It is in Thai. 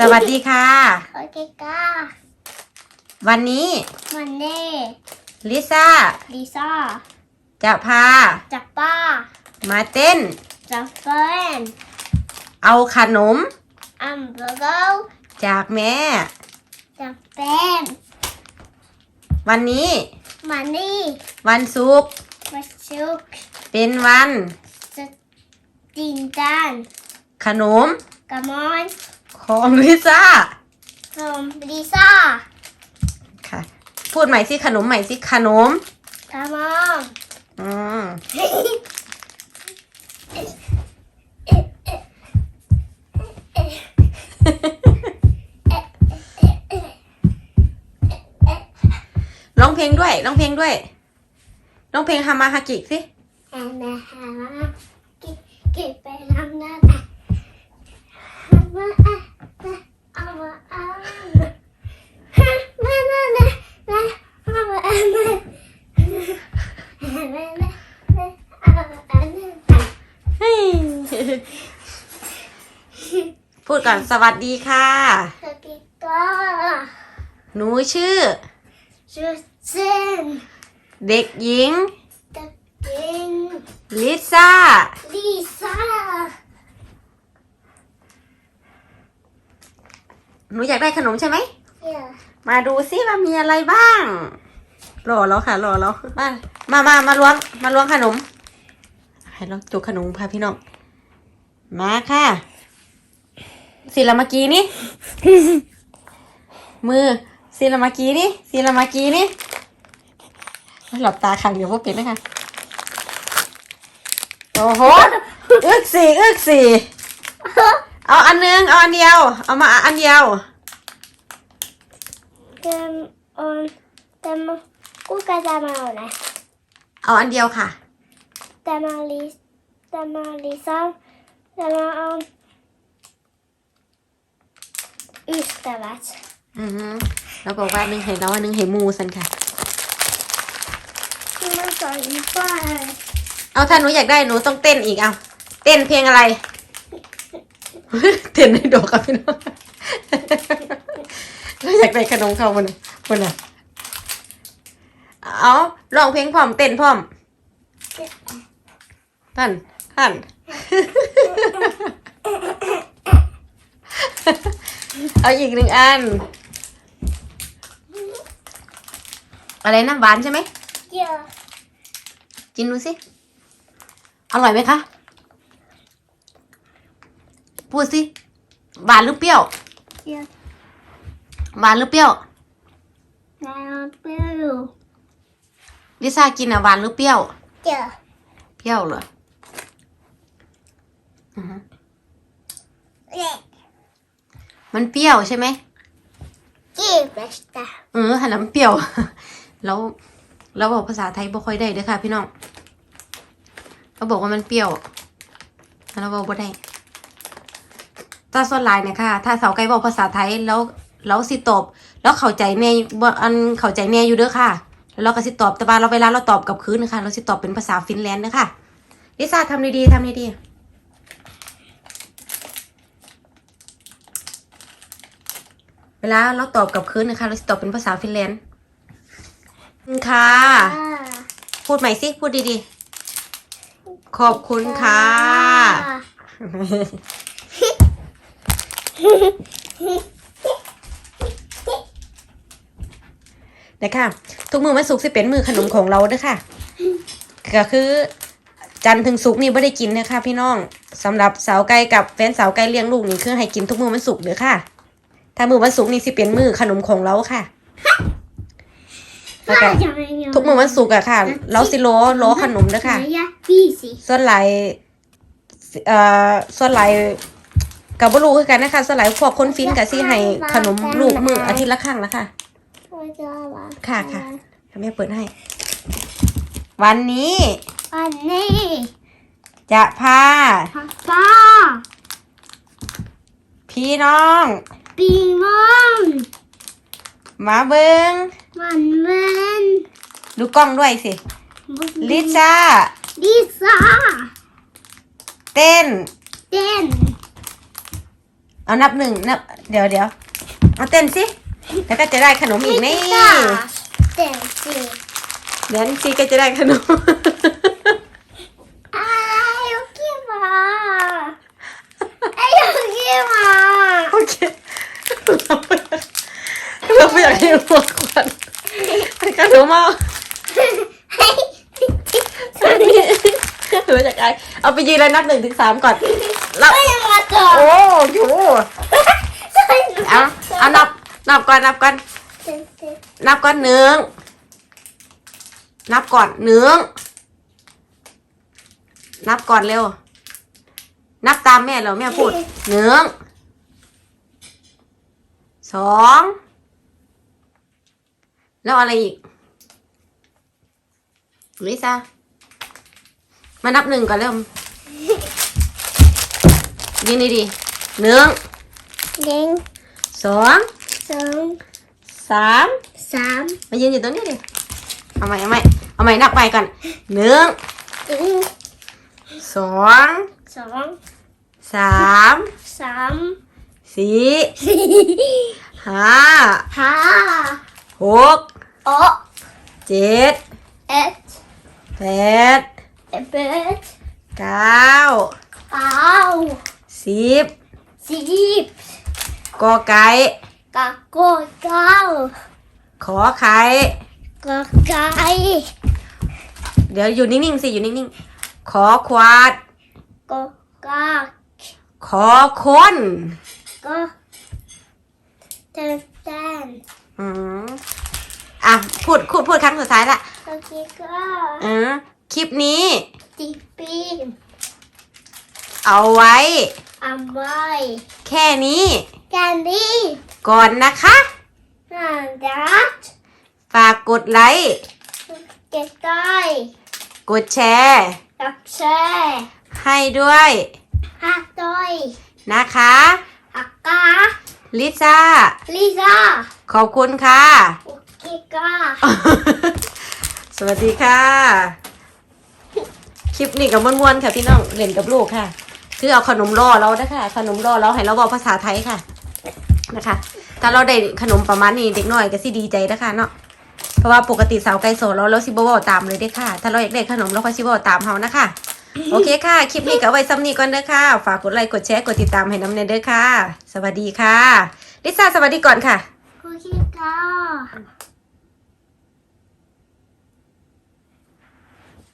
สวัสดีค่ะ โอเคก้าวันนี้มันเน่ลิซ่าลิซ่าจะพาจับป้ามาเต้นจับเฟิร์นเอาขนมอัมเบอร์เกิลจากแม่จับแป้งวันนี้มันนี่วันศุกร์มาชุกเป็นวันจะจินจานขนมกามอน ของลิซ่านมลิซ่าค่ะ พูดใหม่สิขนมใหม่สิขนมกามอนอืมร้องเพลงด้วยร้องเพลงด้วยร้องเพลงฮามาฮากิสิแอนนาฮากิกิไปทำงานอ่ พูดก่อนสวัสดีค่ะสกิโก้หนูชื่อชูเซนเด็กหญิงตะกินลิซ่า ลิซ่า หนูอยากได้ขนมใช่ไหมเดี๋ยวมาดูซิว่ามีอะไรบ้าง รอแล้วค่ะรอแล้วมามามามาล้วงมาล้วงขนม ให้เราจุกขนมพาพี่น้อง มาค่ะ ศิลามากีนี่ มือศิลามากีนี่ศิลามากีนี่หลับตาขังเดี๋ยวพวกเป็นนะคะโอ้โหอึกสี่อึกสี่เอาอันนึงเอาอันเดียว เอามาอันเดียวเต็มออนเต็มกูก็จะมาเอานะเอาอันเดียวค่ะแต่มาลิแต่มาลิซ่าแต่มาเอา อีสแต่ละอือฮึเราบอกว่าหนึ่งเห็นแล้วว่าหนึ่งเห็นมูสันค่ะที่มันสอนไปเอาถ้าหนูอยากได้หนูต้องเต้นอีกเอาเต้นเพลงอะไร เต้นให้ดูครับพี่น้องเราอยากได้ขนมเขาบนบนอะเอาร้องเพลงพร้อมเต้นพร้อมท่านท่าน เอาอีกหนึ่งอัน อะไรน้ำหวานใช่ไหมเดี๋ยวกินดูสิ อร่อยไหมคะ พูดสิ หวานหรือเปรี้ยวเดี๋ยวหวานหรือเปรี้ยว นายเอาไปอยู่ลิซ่ากินอะหวานหรือเปรี้ยวเดี๋ยว เปรี้ยวเหรออือฮึเด็ก มันเปรี้ยวใช่ไหมจีบสตาเออหันหลังเปรี้ยว แล้วเราบอกภาษาไทยบ่ค่อยได้เด้อค่ะ พี่น้องเราบอกว่ามันเปรี้ยวเราบอกบ่ได้ถ้าส่วนหลายเนี่ยค่ะ ถ้าสาวไกลบอกภาษาไทยแล้วแล้วสิตอบแล้วเข้าใจแน่บ่อันเข้าใจแน่อยู่เด้อค่ะ แล้วเราก็สิตอบแต่ว่าเราเวลาเราตอบกลับคืนนะคะเราสิตอบเป็นภาษาฟินแลนด์เด้อค่ะลิซ่าทำดีๆทำดีๆ เวลาเราตอบกลับคืนนะคะ เราสิตอบเป็นภาษาฟินแลนด์ค่ะ พูดใหม่สิ พูดดีๆ ขอบคุณค่ะ นะคะทุกมือวันศุกร์สิเป็นมือขนมของเราเด้อค่ะ ก็คือจันทร์ถึงศุกร์นี่ไม่ได้กินนะคะพี่น้องสำหรับสาวไก่กับแฟนสาวไก่เลี้ยงลูกนี่คือให้กินทุกมือวันศุกร์เด้อค่ะ ถ้ามือวันศุกร์นี่สิเป็นมือขนมของเราค่ะแล้วก็ทุกมือวันศุกร์อะค่ะ เราสิโลโลขนมเด้อค่ะพี่สิส่วนหลายเอ่อส่วนหลายกับบรูคือกันนะคะส่วนหลายพวกคนฟินกับซี่ให้ขนมลูกมืออาทิตย์ละครั้งนะคะค่ะค่ะแม่เปิดให้ วันนี้อันนี้ จะพาป้าพี่น้อง ปีมอนมาเบิงมันเวนดูกล้องด้วยสิลิซ่า ลิซ่าเต้น เต้นเอานับหนึ่งนับ เดี๋ยวเดี๋ยวเอาเต้นสิ แล้วก็จะได้ขนมอีกนี่เจ็ดสิเดี๋ยวนี่สิก็จะได้ขนม อะไรโอเคมาไอ้โอเคมา โอเค เราไม่อยากให้หัวควันให้ขนมเอาสวัสดีหนูจากไอเอาไปยืนแล้วนับหนึ่งถึงสามก่อนนับไม่ยังมาก่อนโอ้โหเอาเอานับนับก่อนนับก่อนนับก่อนหนึ่งนับก่อนหนึ่งนับก่อนเร็ว นับตามแม่เราแม่พูดหนึ่งสอง แล้วอะไรอีกลิซ่ามานับหนึ่งก่อนเร็วยินดีดีๆหนึ่งหนึ่งสองสองสามสามมายืนอยู่ตรงนี้ดิเอาใหม่เอาใหม่เอาใหม่นับไปก่อนหนึ่งหนึ่งสองสองสามสามสี่สี่ห้าห้าหก หกเจ็ดเอ็ดแปดเอ็ดเก้าเก้าสิบสิบกอไก่กะโกเก้าขอไข่กะไก่เดี๋ยวอยู่นิ่งๆสิอยู่นิ่งๆขอควาดกะกะขอคนกะเต้นเต้นอืม อะพูดพูดพูดครั้งสุดท้ายละโอเคก็อืมคลิปนี้ตีปีเอาไว้ อัมไว้แค่นี้ แคนดี้ก่อนนะคะนันดัตฝากกดไลค์ เก็ตได้กดแชร์ตับแช่ให้ด้วยฮักด้วยนะคะฮักกาลิซ่า ลิซ่าขอบคุณค่ะ โอ เคก็สวัสดีค่ะ คลิปนี้กับมวนๆค่ะพี่น้องเล่นกับลูกค่ะ คือเอาขนมรอเรานะคะขนมรอเราให้เราบอกภาษาไทยค่ะนะคะ ถ้าเราได้ขนมประมาณนี้เด็กน้อยก็สิดีใจนะคะเนาะเพราะว่าปกติสาวไก่โสดเราเราสิบเวาตามเลยเด้อค่ะ ถ้าเราอยากได้ขนมเราก็สิบเวาตามเขานะคะโอเคค่ะ คลิปนี้ก็เอาไว้ซ้ำนี้ก่อนเด้อค่ะ ฝากกดไลค์กดแชร์กดติดตามให้น้ำเนยเด้อค่ะ สวัสดีค่ะลิซ่าสวัสดีก่อนค่ะโอเคก็